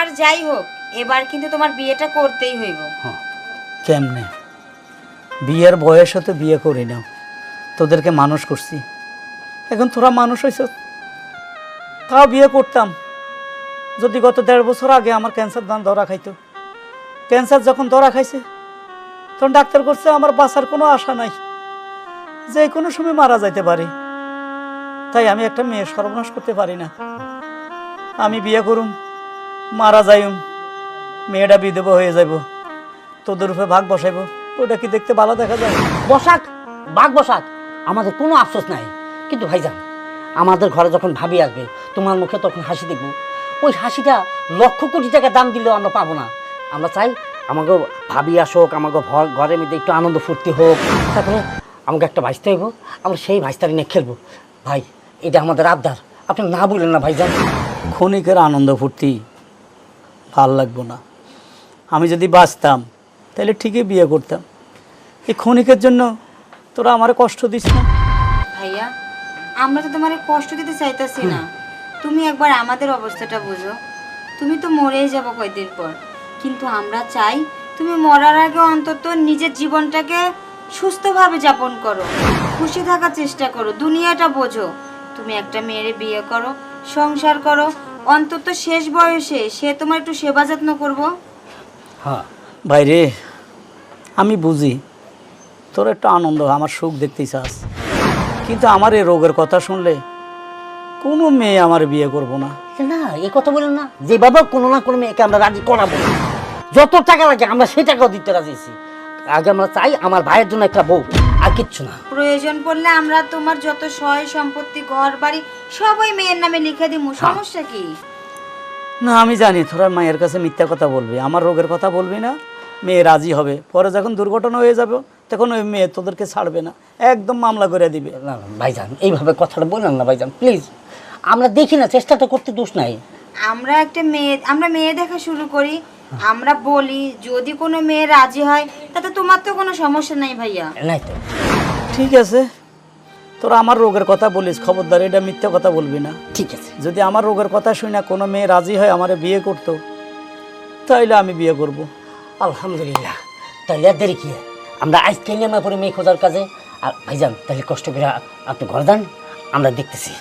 আর যাই হোক, এবার কিন্তু তোমার বিয়েটা করতেই হইব। কেমনে? বিয়ের বয়স হতে বিয়ে করি না। তোদেরকে মানুষ করছি। এখন তোরা মানুষ হয়েছ তাও বিয়ে করতাম। যদি গত দেড় বছর আগে আমার ক্যান্সার দান ধরা খাইতো। ক্যান্সার যখন ধরা খাইছে, তখন ডাক্তার করছে আমার বাঁচার কোনো আশা নাই। যে কোনো সময় মারা যাইতে পারি। তাই আমি একটা মেয়ে সর্বনাশ করতে পারি না। আমি বিয়ে করুম। মারা যাইম। মেয়েটা বিধব হয়ে যাইব। তোদের উপরে ভাগ বসাইব। ওটা কি দেখতে ভালো দেখা যায়? বসাক বাঘ বসাক। আমাদের কোনো আফসোস নাই। কিন্তু ভাইজান আমাদের ঘরে যখন ভাবি আসবে তোমার মুখে তখন হাসি দেখব। ওই হাসিটা লক্ষ কোটি টাকা দাম দিলেও আমরা পাবো না। আমরা চাই আমাকে ভাবি আসুক আমাকে ঘর- মধ্যে একটু আনন্দ ফুর্তি হোক। তারপরে আমাকে একটা ভাইস্তা হইব। আমরা সেই ভাইস্তারি নিয়ে খেলব। ভাই এটা আমাদের আবদার। আপনি না বললেন না ভাইজান। ক্ষণিকের আনন্দ ফুর্তি। ভালো লাগবো না। আমি যদি বাঁচতাম, তাহলে ঠিকই বিয়ে করতাম। এই ক্ষণিকের জন্য তোরা আমার কষ্ট দিস না। ভাইয়া, আমরা তো তোমার কষ্ট দিতে চাইতাছি না। তুমি একবার আমাদের অবস্থাটা বুঝো। তুমি তো মরেই যাব কয়েকদিন পর। কিন্তু আমরা চাই তুমি মরার আগে অন্তত নিজের জীবনটাকে সুস্থভাবে যাপন করো। খুশি থাকার চেষ্টা করো। দুনিয়াটা বোঝো। তুমি একটা মেয়েরে বিয়ে করো, সংসার করো অন্তত শেষ বয়সে সে তোমার একটু সেবা যত্ন করব? হ্যাঁ। ভাইরে আমি বুঝি। তোর একটা আনন্দ আমার সুখ দেখতেই চাস। কিন্তু আমার এই রোগের কথা শুনলে কোনো মেয়ে আমার বিয়ে করব না। না এ কথা বলেন না। যে বাবা কোনো না কোনো মেয়েকে আমরা রাজি করাবো। যত টাকা লাগে আমরা সেই টাকাও দিতে রাজি আছি। আগে আমরা চাই আমার ভাইয়ের জন্য একটা বউ। কিচ্ছু না। প্রয়োজন পড়লে আমরা তোমার যত সহায় সম্পত্তি ঘর বাড়ি সবই মেয়ের নামে লিখে দিব সমস্যা কি? না আমি জানি তোরা মায়ের কাছে মিথ্যা কথা বলবি। আমার রোগের কথা বলবি না মেয়ে রাজি হবে। পরে যখন দুর্ঘটনা হয়ে যাবে তখন ওই মেয়ে তোদেরকে ছাড়বে না। একদম মামলা করে দিবে। না না, ভাইজান এইভাবে কথাটা বললেন না ভাইজান প্লিজ। আমরা দেখি না চেষ্টা তো করতে দোষ নাই। আমরা একটা মেয়ে আমরা মেয়ে দেখা শুরু করি আমরা বলি যদি কোনো মেয়ে রাজি হয় তাতে তোমার তো কোনো সমস্যা নাই ভাইয়া। নাই তো। ঠিক আছে। তোরা আমার রোগের কথা বলিস খবরদার এটা মিথ্যা কথা বলবি না। ঠিক আছে। যদি আমার রোগের কথা শুই না কোনো মেয়ে রাজি হয় আমারে বিয়ে করতো তাইলে আমি বিয়ে করব। আলহামদুলিল্লাহ। তাহলে আর দেরি কি? আমরা আজকে নেমে পড়ি মেয়ে খোঁজার কাজে আর ভাইজান তাহলে কষ্ট করে আপনি ঘর যান আমরা দেখতেছি।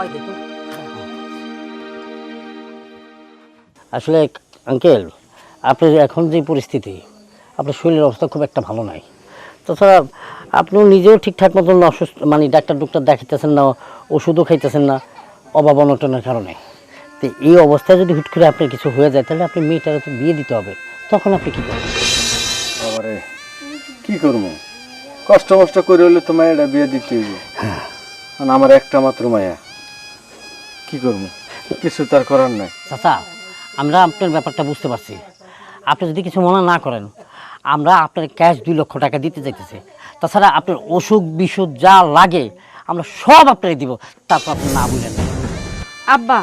ঘরে গিয়ে খাওয়াই দে তো। আসলে আঙ্কেল আপনার এখন যে পরিস্থিতি আপনার শরীরের অবস্থা খুব একটা ভালো নাই। তাছাড়া আপনিও নিজেও ঠিকঠাক মতন অসুস্থ মানে ডাক্তার ডুক্তার দেখাইতেছেন না ওষুধও খাইতেছেন না অভাব অনটনের কারণে। তো এই অবস্থায় যদি হুট করে আপনার কিছু হয়ে যায় তাহলে আপনি মেয়েটাকে তো বিয়ে দিতে হবে। তখন আপনি কী করবেন? বাবারে কি করব? কষ্ট মষ্ট করে হলে তো মায়েরা বিয়ে দিতে হইব কারণ আমার একটা মাত্র মায়া। কি করব? কিছু তার করার নাই। চাচা আমরা আপনার ব্যাপারটা বুঝতে পারছি। আপনি যদি কিছু মনে না করেন আমরা আপনার ক্যাশ দুই লক্ষ টাকা দিতে চাইতেছি তাছাড়া আপনার অসুখ বিসুখ যা লাগে আমরা সব আপনাকে দিব। তারপর আপনি না বললেন। আব্বা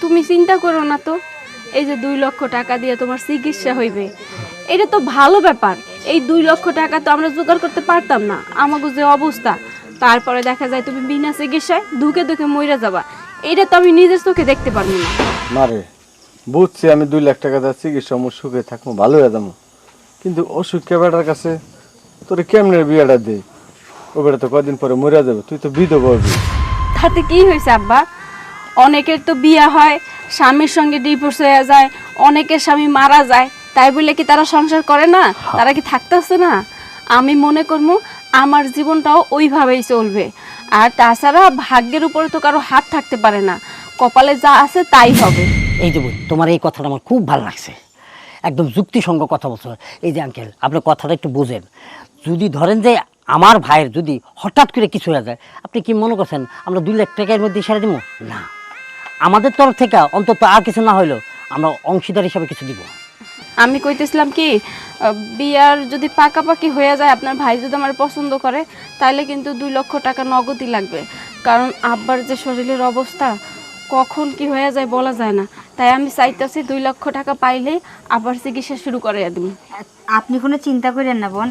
তুমি চিন্তা করো না তো। এই যে দুই লক্ষ টাকা দিয়ে তোমার চিকিৎসা হইবে এটা তো ভালো ব্যাপার। এই দুই লক্ষ টাকা তো আমরা জোগাড় করতে পারতাম না। আমাকে যে অবস্থা তারপরে দেখা যায় তুমি বিনা চিকিৎসায় ধুকে ধুকে মইরা যাবা। এটা তো আমি নিজের চোখে দেখতে পারব না। মারে বুঝছি আমি দুই লাখ টাকা যাচ্ছি চিকিৎসা আমার সুখে থাকব ভালো হয়ে যাব। কিন্তু অসুখকে বেটার কাছে? তোরে কেমনে বিয়েটা দে? ও বেটা তো কদিন পরে মরে যাবে তুই তো বিধবা হবি। তাতে কি হয়েছে আব্বা? অনেকের তো বিয়ে হয় স্বামীর সঙ্গে ডিভোর্স হয়ে যায় অনেকের স্বামী মারা যায় তাই বলে কি তারা সংসার করে না? তারা কি থাকতেছে না? আমি মনে করব আমার জীবনটাও ওইভাবেই চলবে। আর তাছাড়া ভাগ্যের উপরে তো কারও হাত থাকতে পারে না। কপালে যা আছে তাই হবে। এই যে তোমার এই কথাটা আমার খুব ভালো লাগছে। একদম যুক্তিসঙ্গ কথা বলছো। এই যে আঙ্কেল আপনার কথাটা একটু বোঝেন। যদি ধরেন যে আমার ভাইয়ের যদি হঠাৎ করে কিছু হয়ে যায়, আপনি কি মনে করছেন আমরা দুই লাখ টাকার মধ্যে সেরে দিব? না। আমাদের তরফ থেকে অন্তত আর কিছু না হইলেও আমরা অংশীদার হিসাবে কিছু দিব। আমি কইতেছিলাম কি বিয়ার যদি পাকাপাকি হয়ে যায় আপনার ভাই যদি আমার পছন্দ করে তাহলে কিন্তু দুই লক্ষ টাকা নগদই লাগবে। কারণ আব্বার যে শরীরের অবস্থা কখন কি হয়ে যায় বলা যায় না। তাই আমি চাইতেছি দুই লক্ষ টাকা পাইলেই আবার চিকিৎসা শুরু করে দিব আপনি কোনো চিন্তা করেন না বোন।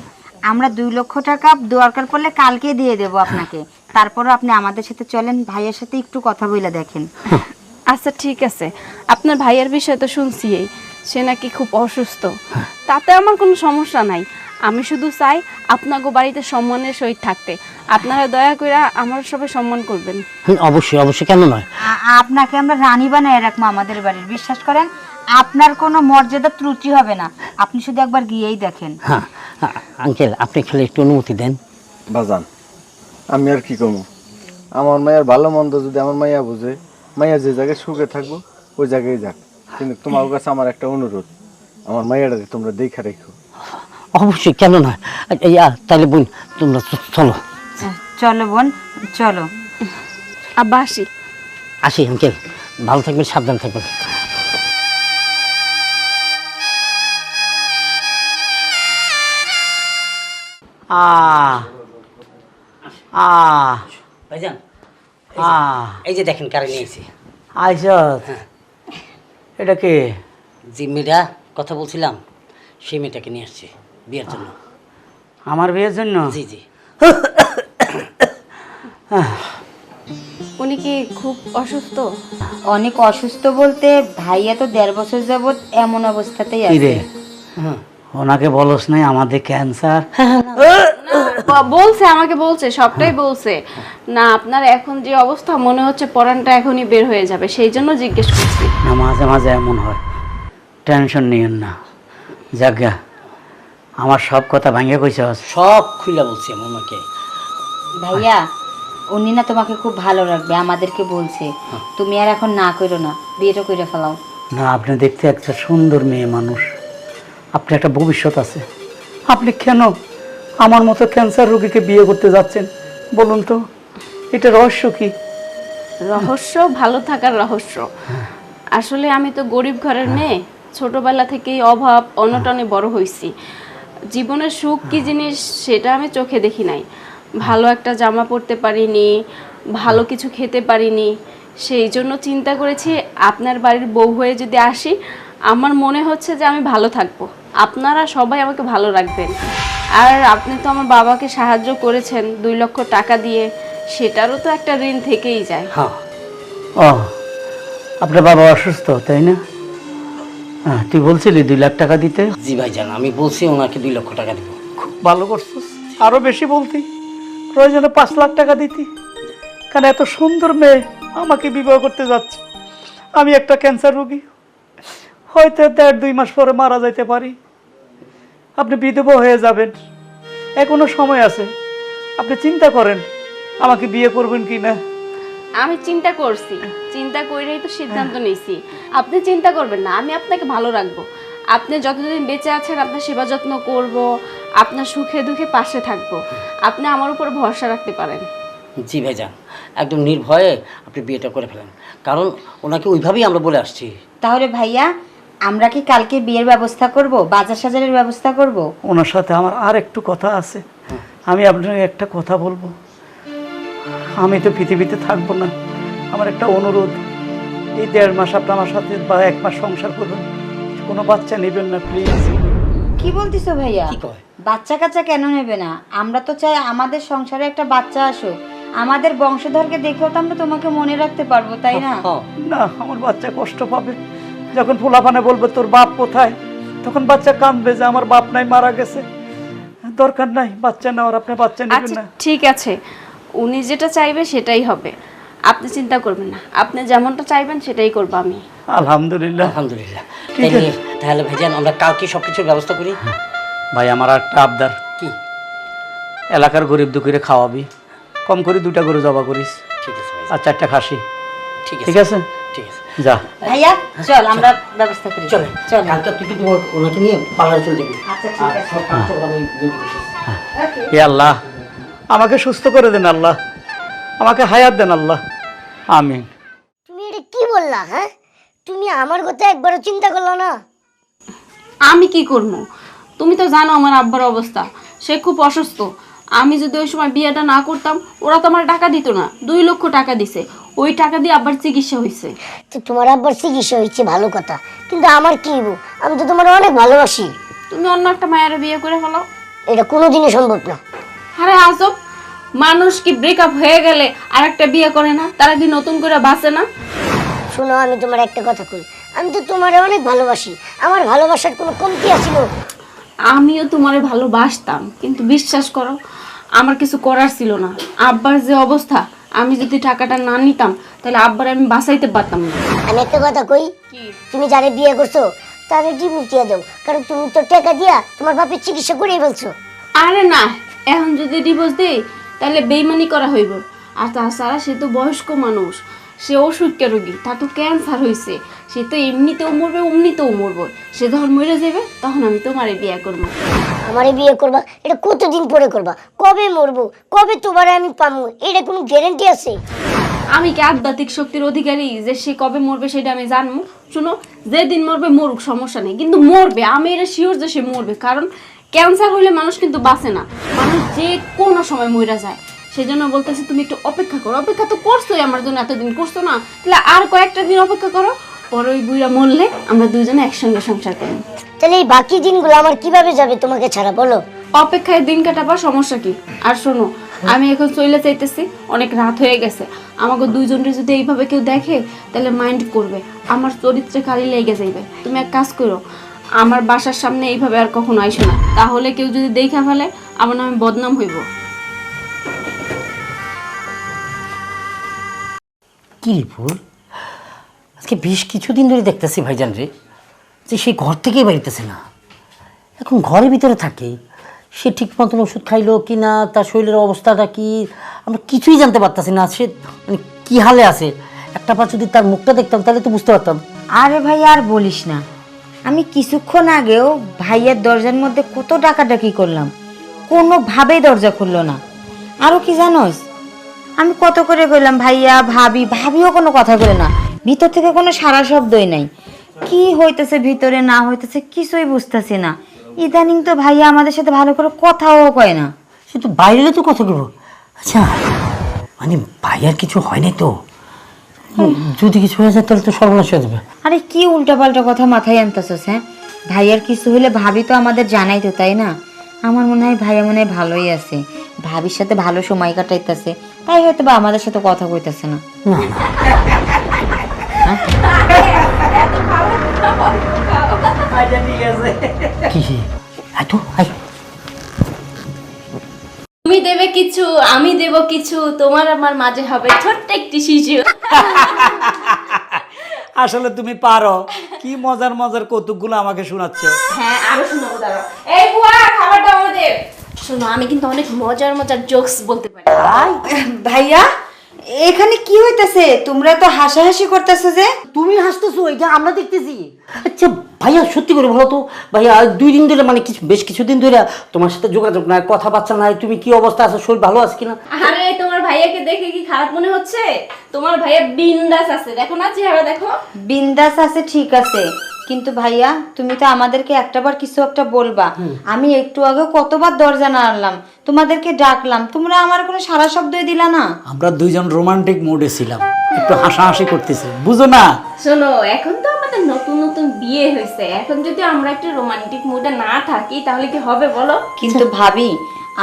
আমরা দুই লক্ষ টাকা দরকার পড়লে কালকে দিয়ে দেবো আপনাকে। তারপরও আপনি আমাদের সাথে চলেন ভাইয়ের সাথে একটু কথা বলে দেখেন। আচ্ছা ঠিক আছে। আপনার ভাইয়ের বিষয় তো শুনছি। সে নাকি খুব অসুস্থ। তাতে আমার কোনো সমস্যা নাই। আমি শুধু চাই আপনাকে বাড়িতে সম্মানের সহিত থাকতে। আপনারা দয়া করে আমার সবাই সম্মান করবেন। অবশ্যই অবশ্যই। কেন নয়? আপনাকে আমরা রানী বানায় রাখব আমাদের বাড়ির। বিশ্বাস করেন আপনার কোনো মর্যাদা ত্রুটি হবে না। আপনি শুধু একবার গিয়েই দেখেন। হ্যাঁ আঙ্কেল আপনি খালি একটু অনুমতি দেন। বাজান আমি আর কি কমু? আমার মায়ের ভালো মন্দ যদি আমার মাইয়া বুঝে মাইয়া যে জায়গায় সুখে থাকব ওই জায়গায় যাক। কিন্তু তোমার কাছে আমার একটা অনুরোধ। আমার মাইয়াটাকে তোমরা দেখা রেখো। অবশ্যই কেন নয়? ইয়া তাহলে বোন তোমরা চলো। চলো বোন চলো। আব্বা আসি। আসি আঙ্কেল। ভালো থাকবেন সাবধান থাকবেন। আ আ ভাইজান আ। এই যে দেখেন কারে নিয়েছি আইসত এটা কে? যে মেয়েটা কথা বলছিলাম সেই মেয়েটাকে নিয়ে আসছি বিয়ের জন্য। আমার বিয়ের জন্য? জি জি। উনি কি খুব অসুস্থ? অনেক অসুস্থ বলতে ভাইয়া তো দেড় বছর যাবত এমন অবস্থাতেই আছে। রে ওনাকে বলস নাই আমাদের ক্যান্সার বলছে আমাকে বলছে সবটাই বলছে। না আপনার এখন যে অবস্থা মনে হচ্ছে পরানটা এখনই বের হয়ে যাবে। সেই জন্য জিজ্ঞেস করছি। না মাঝে মাঝে এমন হয়। টেনশন নিয়েন না। যাজ্ঞা আমার সব কথা ভাঙে কইছে সব খুলে বলছি আমার ভাইয়া উনি না তোমাকে খুব ভালো রাখবে আমাদেরকে বলছে। তুমি আর এখন না করো না বিয়েটা করে ফেলাও। না আপনি দেখতে একটা সুন্দর মেয়ে মানুষ। আপনি একটা ভবিষ্যৎ আছে। আপনি কেন আমার মতো ক্যান্সার রোগীকে বিয়ে করতে যাচ্ছেন বলুন তো এটা রহস্য কি? রহস্য ভালো থাকার রহস্য। আসলে আমি তো গরিব ঘরের মেয়ে ছোটবেলা থেকেই অভাব অনটনে বড় হয়েছি জীবনের সুখ কি জিনিস সেটা আমি চোখে দেখি নাই। ভালো একটা জামা পরতে পারিনি ভালো কিছু খেতে পারিনি। সেই জন্য চিন্তা করেছি আপনার বাড়ির বউ হয়ে যদি আসি আমার মনে হচ্ছে যে আমি ভালো থাকব। আপনারা সবাই আমাকে ভালো রাখবেন। আর আপনি তো আমার বাবাকে সাহায্য করেছেন দুই লক্ষ টাকা দিয়ে সেটারও তো একটা ঋণ থেকেই যায়। হ্যাঁ। ও আপনার বাবা অসুস্থ তাই না? হ্যাঁ তুই বলছিলি দুই লাখ টাকা দিতে? জি ভাই ভাইজান আমি বলছি ওনাকে দুই লক্ষ টাকা দেবো। খুব ভালো করছিস। আরও বেশি বলতি। প্রয়োজনে পাঁচ লাখ টাকা দিতি। কারণ এত সুন্দর মেয়ে আমাকে বিবাহ করতে যাচ্ছে। আমি একটা ক্যান্সার রোগী। হয়তো দেড় দুই মাস পরে মারা যাইতে পারি। আপনি বিধবা হয়ে যাবেন। এখনও সময় আছে। আপনি চিন্তা করেন আমাকে বিয়ে করবেন কি না? আমি চিন্তা করছি। চিন্তা করেই তো সিদ্ধান্ত নিয়েছি। আপনি চিন্তা করবেন না আমি আপনাকে ভালো রাখব। আপনি যতদিন বেঁচে আছেন আপনার সেবা যত্ন করব আপনার সুখে দুঃখে পাশে থাকব। আপনি আমার উপর ভরসা রাখতে পারেন। জি ভাইজান একদম নির্ভয়ে আপনি বিয়েটা করে ফেলেন। কারণ ওনাকে ওইভাবেই আমরা বলে আসছি। তাহলে ভাইয়া আমরা কি কালকে বিয়ের ব্যবস্থা করব? বাজার সাজারের ব্যবস্থা করব? ওনার সাথে আমার আর একটু কথা আছে। আমি আপনাকে একটা কথা বলব। আমি তো পৃথিবীতে থাকব না। আমার একটা অনুরোধ। এই দেড় মাস আপনি আমার সাথে বা এক মাস সংসার করবেন কোনো বাচ্চা নেবেন না প্লিজ কি বলতিছো ভাইয়া? কি কয়? বাচ্চা কাচ্চা কেন নেবে না? আমরা তো চাই আমাদের সংসারে একটা বাচ্চা আসুক। আমাদের বংশধরকে দেখেও তো আমরা তোমাকে মনে রাখতে পারব তাই না? না আমার বাচ্চা কষ্ট পাবে। যখন ফুলাফানে বলবে তোর বাপ কোথায়? তখন বাচ্চা কাঁদবে যে আমার বাপ নাই মারা গেছে। দরকার নাই বাচ্চা নেওয়ার আপনি বাচ্চা নেবেন আচ্ছা না। ঠিক আছে। উনি যেটা চাইবে সেটাই হবে। আপনি চিন্তা করবেন না। আপনি যেমনটা চাইবেন সেটাই করব আমি। আলহামদুলিল্লাহ। আলহামদুলিল্লাহ। তাহলে ভাইজান আমরা কালকে সব কিছুর ব্যবস্থা করি। ভাই আমার একটা আবদার। কি? এলাকার গরিব দুঃখীরে খাওয়াবি। কম করে দুটা গরু জবা করিস। ঠিক আছে আর চারটা খাসি। ঠিক আছে। ঠিক আছে? যা। ভাইয়া চল আমরা ব্যবস্থা করি। চলে। চল। কালকে তুই কিন্তু ওনাকে নিয়ে পার্লারে চলে যাবি। আচ্ছা ঠিক আছে। আমি আল্লাহ আমাকে সুস্থ করে দেন আল্লাহ। আমাকে হায়াত দেন আল্লাহ। আমিন। তুমি এটা কি বললা হ্যাঁ? তুমি আমার কথা একবারও চিন্তা করল না? আমি কি করব? তুমি তো জানো আমার আব্বার অবস্থা। সে খুব অসুস্থ। আমি যদি ওই সময় বিয়েটা না করতাম ওরা তো আমার টাকা দিত না। দুই লক্ষ টাকা দিছে। ওই টাকা দিয়ে আব্বার চিকিৎসা হয়েছে তো তোমার আব্বার চিকিৎসা হচ্ছে ভালো কথা। কিন্তু আমার কি হইবো? আমি তো তোমার অনেক ভালোবাসি। তুমি অন্য একটা মায়ের বিয়ে করে ফেলো। এটা কোনোদিনই সম্ভব না। আরে আজব! মানুষ কি ব্রেকআপ হয়ে গেলে আর একটা বিয়ে করে না? তারা কি নতুন করে বাঁচে না? শোনো আমি তোমার একটা কথা কই। আমি তো তোমার অনেক ভালোবাসি। আমার ভালোবাসার কোনো কমতি আছিল আমিও তোমারে ভালোবাসতাম কিন্তু বিশ্বাস করো আমার কিছু করার ছিল না। আব্বার যে অবস্থা আমি যদি টাকাটা না নিতাম তাহলে আব্বার আমি বাঁচাইতে পারতাম না। আমি একটা কথা কই? তুমি যারে বিয়ে করছ তারে ডিভোর্স দিয়ে দাও। কারণ তুমি তো টাকা দিয়া তোমার বাপের চিকিৎসা করেই বলছো আরে না এখন যদি ডিভোর্স দেই তাহলে বেইমানি করা হইব। আর তাছাড়া সে তো বয়স্ক মানুষ। সে অসুখকে রোগী তার তো ক্যান্সার হয়েছে সে তো এমনিতেও মরবে অমনিতেও মরবে। সে যখন মরে যাবে তখন আমি তোমারে বিয়ে করব। আমারে বিয়ে করবা? এটা কতদিন পরে করবা? কবে মরবো? কবে তোমারে আমি পামু? এটা কোনো গ্যারান্টি আছে? আমি কি আধ্যাত্মিক শক্তির অধিকারী যে সে কবে মরবে সেটা আমি জানব? শুনো যেদিন মরবে মরুক সমস্যা নেই। কিন্তু মরবে আমি এটা শিওর যে সে মরবে। কারণ ক্যান্সার হলে মানুষ কিন্তু বাঁচে না। মানুষ যে কোনো সময় মরে যায়। সেই জন্য বলতেছি তুমি একটু অপেক্ষা করো অপেক্ষা তো করছোই আমার জন্য এতদিন করছ না। তাহলে আর কয়েকটা দিন অপেক্ষা করো পরে ওই বুইরা মরলে আমরা দুজনে একসঙ্গে সংসার করি। তাহলে এই বাকি দিনগুলো আমার কীভাবে যাবে তোমাকে ছাড়া বলো? অপেক্ষায় দিন কাটাবার সমস্যা কি? আর শোনো আমি এখন চলে চাইতেছি অনেক রাত হয়ে গেছে। আমাকে দুইজনের যদি এইভাবে কেউ দেখে তাহলে মাইন্ড করবে আমার চরিত্রে কালি লেগে যাইবে। তুমি এক কাজ করো আমার বাসার সামনে এইভাবে আর কখনো আইসো না। তাহলে কেউ যদি দেখা ফেলে আমার নামে বদনাম হইব। কি রে ফুল? আজকে বেশ কিছুদিন ধরে দেখতেছি ভাইজান রে যে সে ঘর থেকেই বাড়িতেছে না। এখন ঘরের ভিতরে থাকে সে ঠিক মতন ওষুধ খাইলো কি না তার শরীরের অবস্থাটা কি আমরা কিছুই জানতে পারতাছি না সে মানে কি হালে আছে। একটা পা যদি তার মুখটা দেখতাম তাহলে তো বুঝতে পারতাম। আরে ভাই আর বলিস না আমি কিছুক্ষণ আগেও ভাইয়ের দরজার মধ্যে কত ডাকাডাকি করলাম কোনোভাবেই দরজা খুললো না। আরও কি জানোস আমি কত করে কইলাম ভাইয়া ভাবি ভাবিও কোনো কথা বলে না। ভিতর থেকে কোনো সারা শব্দই নাই। কি হইতেছে ভিতরে না হইতেছে কিছুই বুঝতেছি না। ইদানিং তো ভাইয়া আমাদের সাথে ভালো করে কথাও কয় না। সে তো বাইরে তো কথা বলব আচ্ছা মানে ভাইয়ার কিছু হয় নাই তো যদি কিছু হয়ে যায় তাহলে তো সর্বনাশ হয়ে যাবে। আরে কি উল্টাপাল্টা কথা মাথায় আনতেছস হ্যাঁ? ভাইয়ার কিছু হলে ভাবি তো আমাদের জানাই তো তাই না? আমার মনে হয় ভাইয়া মনে হয় ভালোই আছে। ভাবির সাথে ভালো সময় কাটাইতেছে। তাই হয়তো বা আমাদের সাথে কথা কইতাছে না। তুমি দেবে কিছু আমি দেব কিছু তোমার আমার মাঝে হবে ছোট্ট একটি শিশু। আসলে তুমি পারো। কি মজার মজার কৌতুকগুলো আমাকে শোনাচ্ছ। হ্যাঁ আরও শোনাবো দাঁড়াও। এই বুয়া খাবারটা আমাদের। শোনো আমি কিন্তু অনেক মজার মজার জোকস বলতে পারি। ভাইয়া এখানে কি হইতাছে? তোমরা তো হাসাহাসি করতেছো যে। তুমি হাসতেছো এটা আমরা দেখতেছি। আচ্ছা ভাইয়া সত্যি করে বলো তো ভাইয়া দুই দিন ধরে মানে কিছু বেশ কিছুদিন ধরে তোমার সাথে যোগাযোগ নাই কথাবার্তা নাই তুমি কি অবস্থা আছো? শরীর ভালো আছে কিনা? আরে তোমার ভাইয়াকে দেখে কি খারাপ মনে হচ্ছে? তোমার ভাইয়া বিন্দাস আছে দেখো না চেহারা দেখো। বিন্দাস আছে ঠিক আছে। কিন্তু ভাইয়া তুমি তো আমাদেরকে একটাবার কিছু একটা বলবা। আমি একটু আগে কতবার দরজা নাড়লাম তোমাদেরকে ডাকলাম তোমরা আমার কোনো সারা শব্দই দিলা না। আমরা দুইজন রোমান্টিক মুডে ছিলাম একটু হাসাহাসি করতেছি বুঝো না? শোনো এখন তো আমাদের নতুন নতুন বিয়ে হয়েছে এখন যদি আমরা একটু রোমান্টিক মুডে না থাকি তাহলে কি হবে বলো? কিন্তু ভাবি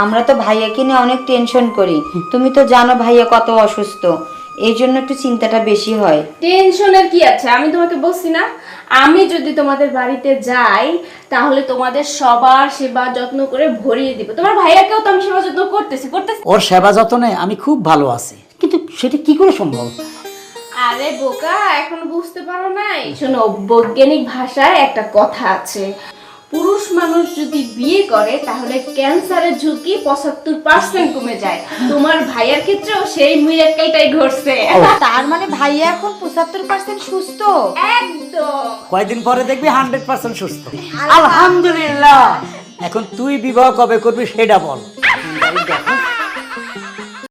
আমরা তো ভাইয়াকে নিয়ে অনেক টেনশন করি। তুমি তো জানো ভাইয়া কত অসুস্থ। এই জন্য একটু চিন্তাটা বেশি হয়। টেনশনের কি আছে? আমি তোমাকে বলছি না আমি যদি তোমাদের বাড়িতে যাই তাহলে তোমাদের সবার সেবা যত্ন করে ভরিয়ে দিব। তোমার ভাইয়াকেও তো আমি সেবা যত্ন করতেছি করতেছি। ওর সেবা যত্নে আমি খুব ভালো আছি। কিন্তু সেটা কি করে সম্ভব? আরে বোকা এখন বুঝতে পারো নাই। শোনো বৈজ্ঞানিক ভাষায় একটা কথা আছে। পুরুষ মানুষ যদি বিয়ে করে তাহলে ক্যান্সারের ঝুঁকি পঁচাত্তর পার্সেন্ট কমে যায়। তোমার ভাইয়ার ক্ষেত্রেও সেই মিরাক্কেলটাই ঘটছে। তার মানে ভাইয়া এখন পঁচাত্তর পার্সেন্ট সুস্থ? একদম। কয়েকদিন পরে দেখবি হান্ড্রেড পার্সেন্ট সুস্থ। আলহামদুলিল্লাহ। এখন তুই বিবাহ কবে করবি সেটা বল।